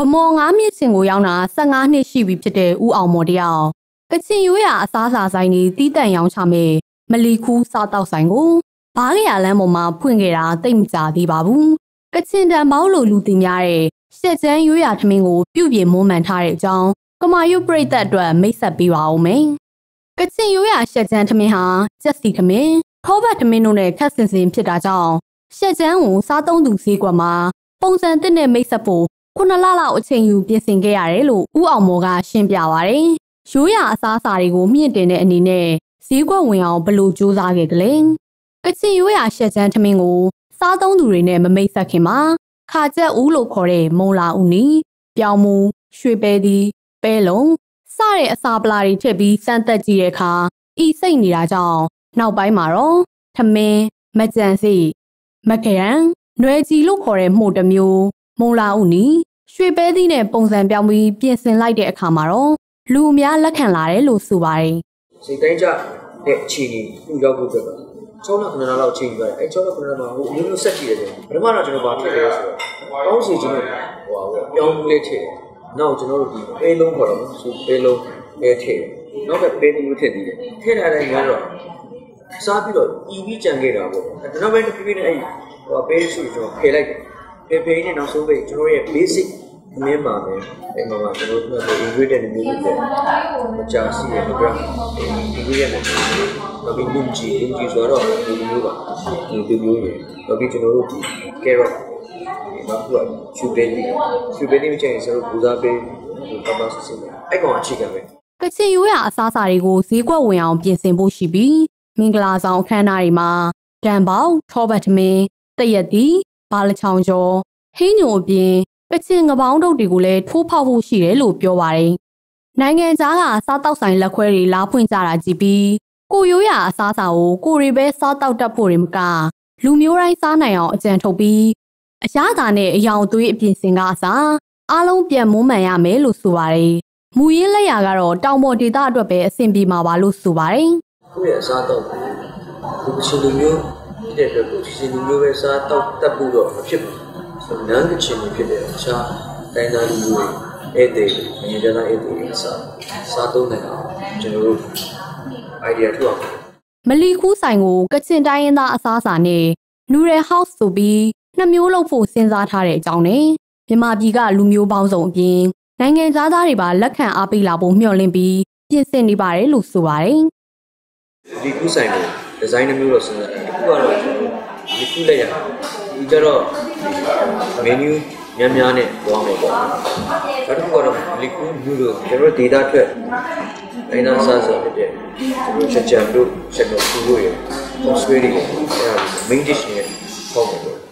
ဗမော်ငါးမြင့်စင်ကိုရောက်တာ15နှစ်ရှိပြီဖြစ်တဲ့ဦးအောင်မော်တယောက်ကချင်ရိုးရာအစားအစာဆိုင်ကြီးတီးတန့်ရောင်းချမဲ့မလီခူးစားတောက်ဆိုင်ကိုဘားကရလမ်းပေါ်မှာဖွင့်ခဲ့တာတိတ်မကြသေးပါဘူးကချင်တန်ပေါင်းလိုလူတင်များတဲ့ရှက်ချမ်းရိုးရာထမင်းကိုပြုတ်ပြင်းမွမ်းမံထားတဲ့အကြောင်းကမာယုပရိသတ်အတွက်မိတ်ဆက်ပေးပါဦးမယ်ကချင်ရိုးရာရှက်ချမ်းထမင်းဟာကြက်စီထမင်းခေါဘတ်ထမင်းတို့နဲ့ခက်ဆင်ဆင်ဖြစ်တာကြောင့်ရှက်ချမ်းကိုစားသုံးသူဈေးကွက်မှာပုံစံတစ်နဲ့မိတ်ဆက်ဖို့ ခုနှစ်လလောက်အချိန်ယူပြင်ဆင်ခဲ့ရတယ်လို့ဦးအောင်မော်ကရှင်းပြပါရတယ်။ရိုးရာအစားအစာတွေကိုမြင့်တင်တဲ့အနေနဲ့ဈေးကွက်ဝင်အောင်ဘယ်လိုစူးစမ်းခဲ့ကြလဲ။ကချင်ရိုးရာရှက်ချမ်းထမင်းကိုစားသုံးသူတွေနဲ့မမိတ်ဆက်ခင်မှာခါကျက်ဦးလို့ခေါ်တဲ့မုံလာဦးနီပြောင်မူရွှေပဲသည်ပဲလုံးစတဲ့အစာပလာတွေထည့်ပြီးစမ်းသက်ကြည့်တဲ့အခါဤစိတ်နေတာကြောင့်နောက်ပိုင်းမှာတော့ထမင်းမကြံစီမကရန်နွယ်ကြီးလို့ခေါ်တဲ့မှုတစ်မျိုးမုံလာဦးနီ ရွှေပဲသီးနဲ့ပုံစံပြောင်းပြီးပြင်ဆင်လိုက်တဲ့အခါမှာတော့လူအများလက်ခံလာတယ်လို့ဆိုပါတယ်။စိတ်တိုင်းကြတဲ့အခြေအနေကိုရောက်ဖို့အတွက်6လ9လလောက်ချိန်ပြီးအဲ6လ9လမှာဟိုအမျိုးမျိုးဆက်ကြည့်ရတယ်ပထမတော့ကျွန်တော်ဗာထည့်တယ်ဆိုတော့ကောင်းစီကျွန်တော်ဟိုဟာပြောင်းမှုလေးထည့်တယ်နောက်ကျွန်တော်တို့ဒီပေးလုံးခေါ်တော့ဆိုပေးလုံးအဲထည့်တယ်နောက်ကပေးမျိုးထည့်သေးတယ်ထည့်လာတဲ့ညတော့စားပြီးတော့အီပြီးကြံခဲ့တာပေါ့ဒါနောက်ပိုင်းတစ်ပြည့်ပြည့်နဲ့အဲ့ဟိုပေးစုကျွန်တော်ဖယ်လိုက်တယ် ဖယ်ဖယ်နဲ့နောက်ဆုံးပဲကျွန်တော်ရဲ့ basic မင်းပါမယ်အဲ့မှာမှာကျွန်တော်တို့က ingredient တွေမျိုးတွေမကြာစီရမကြ ingredient တွေနောက်ပြီးလူကြီးလူကြီးဆိုတော့ဒီမျိုးပါဒီမျိုးတွေနောက်ပြီးကျွန်တော်တို့ဒီ carrot နောက်ပြီးတော့ chubeni chubeni မချင်ဆိုတော့ဘူစားပေးပပဆစင်းအဲ့ကောင်အခြေခံပဲကချင်ရိုးရာအစားအစာတွေကိုဈေးကွက်ဝင်အောင်ပြင်ဆင်ဖို့ရှိပြီးမင်္ဂလာဆောင်အခမ်းအနားတွေမှာတံပေါင်းထောဘတ်သမင်းတရက်တီ ဘာလချောင်ကျော်ဟင်းညိုအပြင်ကချင်ငပောင်းတုတ်တွေကိုလည်းထိုးဖောက်ဖို့ရှိတယ်လို့ပြောပါတယ်။နိုင်ငံသားကစားတောက်ဆိုင်လက်ခွဲတွေလာဖွင့်ကြတာကြည့်ပြီးကိုရိုးရာအစားအစာကိုကိုရီပဲစားတောက်တတ်ဖို့တွေမကလူမျိုးတိုင်းစားနိုင်အောင်အကြံထုတ်ပြီးအရသာနဲ့အယောင်သွေးအပြင်စင်ကအစားအားလုံးပြန်မွမ်းမံရမယ်လို့ဆိုပါတယ်။မူရင်းလက်ရာကတော့တောင်ပေါ်ဒေသအတွက်ပဲအဆင်ပြေမှာပါလို့ဆိုပါတယ်။ကိုယ့်ရဲ့အစားတော့ဒီချင်လူမျိုး တဲ့အတွက်ကိုချင်လူမျိုးပဲစားတောက်တတ်ဖို့တော့မဖြစ်ဘူးနန်းကချင်ဖြစ်တဲ့အခြားတိုင်းသားလူတွေအဲ့ဒီအရင်ကတည်းကအဲ့ဒီစားစားသုံးနေတာကျွန်တော်တို့ idea ထုတ်အောင်မလီခူးဆိုင်ကိုကချင်တိုင်းရင်းသားအစားအစာနဲ့နူရယ်ဟောက်ဆိုပြီးနှစ်မျိုးလုပ်ဖို့စဉ်းစားထားတဲ့အကြောင်းနဲ့မြန်မာပြည်ကလူမျိုးပေါင်းစုံအပြင်နိုင်ငံသားသားတွေပါလက်ခံအားပေးလာဖို့မျှော်လင့်ပြီးပြင်ဆင်နေပါတယ်လို့ဆိုပါတယ်။ဒီခုဆိုင်ကို ဒီဇိုင်းနှမျိုးတော့စဉ်းစားတယ်။ဒီခုကတော့ဒီခုလက်ရဒီကြတော့ menu များများနဲ့သွားမယ်ပေါ့နောက်တစ်ခုကတော့ liquid noodle ကျွန်တော် data ထွက်တိုင်းသားစားစားဖြစ်တဲ့ကျွန်တော်ချက်ချံတို့ချက်တော့ဖူးလို့ရ software တွေအဲ့ဒါ main dish နဲ့ပေါ့ပေါ့